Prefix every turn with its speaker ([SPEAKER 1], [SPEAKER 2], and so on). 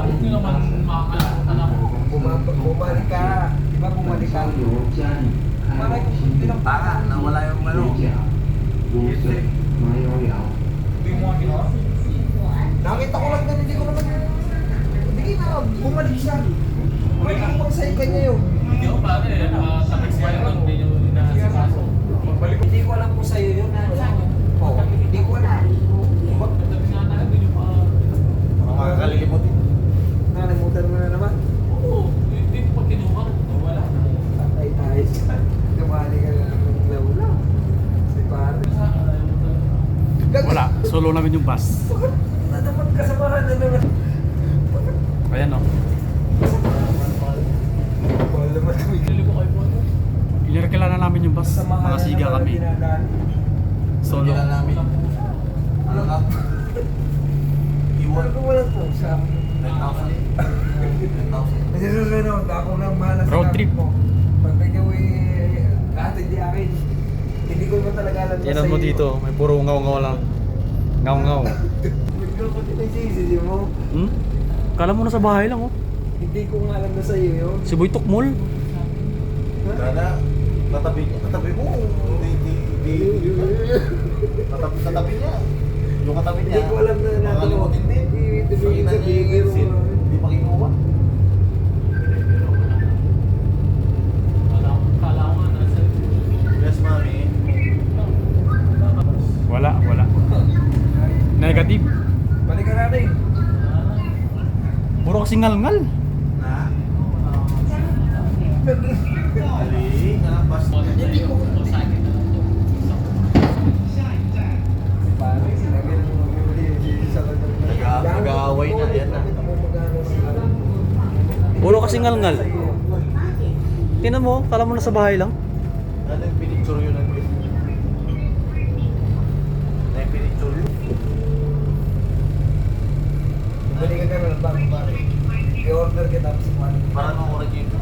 [SPEAKER 1] huwag nyo naman makakalakutan ako.
[SPEAKER 2] Bumalik ka. Di ba bumalik ka? Parang ilang
[SPEAKER 3] Baka, nawala yung ano.
[SPEAKER 1] Hindi mo nga kinuha.
[SPEAKER 2] Nakita ko lang na hindi ko naman Hindi na, bumalik siya. Bumalik ko pang sa kanya yun.
[SPEAKER 1] Hindi ako pare, nakatabik siya yun, hindi nyo inaasikaso. Pagbalik ko,
[SPEAKER 2] Hindi ko alam kung sa'yo yun. Oo, hindi ko alam.
[SPEAKER 1] tabi nga na, hindi nyo pa...
[SPEAKER 3] Makakalimot eh.
[SPEAKER 2] Nalimutan mo na naman.
[SPEAKER 1] Oo, hindi ko pa kinuha. Wala.
[SPEAKER 2] Patay tayo sa Kumali ka na ng lawla. Si pare.
[SPEAKER 1] Sa akin, ayaw mo talaga.
[SPEAKER 4] Solo namin yung bus.
[SPEAKER 2] Naman kasamahan na naman?
[SPEAKER 4] Ayan o.
[SPEAKER 1] Po.
[SPEAKER 4] Inirekila na namin yung bus. Mga siga kami. Solo.
[SPEAKER 3] Ano ka? Iwan.
[SPEAKER 2] Ko walang pusa.
[SPEAKER 3] 10,000. 10,000.
[SPEAKER 2] Kasi susunod, ako lang mahala sa
[SPEAKER 4] Road trip.
[SPEAKER 2] mo. Pag eh, lahat hindi akin. Hindi ko ba talaga alam na
[SPEAKER 4] Tingnan mo dito, may puro ngaw-ngaw lang. Ngaw-ngaw. Hmm? Kala mo na sa bahay lang oh.
[SPEAKER 2] Hindi ko nga alam na sa'yo yun.
[SPEAKER 4] Si Boy Tukmol.
[SPEAKER 3] Dada, katabi niya. Katabi mo. Hindi, hindi, hindi. Katabi, katabi niya. Yung katabi niya.
[SPEAKER 2] Hindi ko alam na natin.
[SPEAKER 3] Makalimutin din.
[SPEAKER 2] Hindi,
[SPEAKER 3] Sa Wilson. Hindi pa kinuha.
[SPEAKER 1] Wala akong kala ko nga nasa...
[SPEAKER 3] Yes, mami.
[SPEAKER 4] Wala, wala. Negative.
[SPEAKER 2] Balikan natin.
[SPEAKER 4] Puro kasi ngal-ngal.
[SPEAKER 3] Nag- nag-aaway na, yan na.
[SPEAKER 4] Puro kasi ngal-ngal. Tingnan mo, kala mo na sa bahay lang.
[SPEAKER 3] Ano yung pinicture yun ng అందరికీ నమస్కారం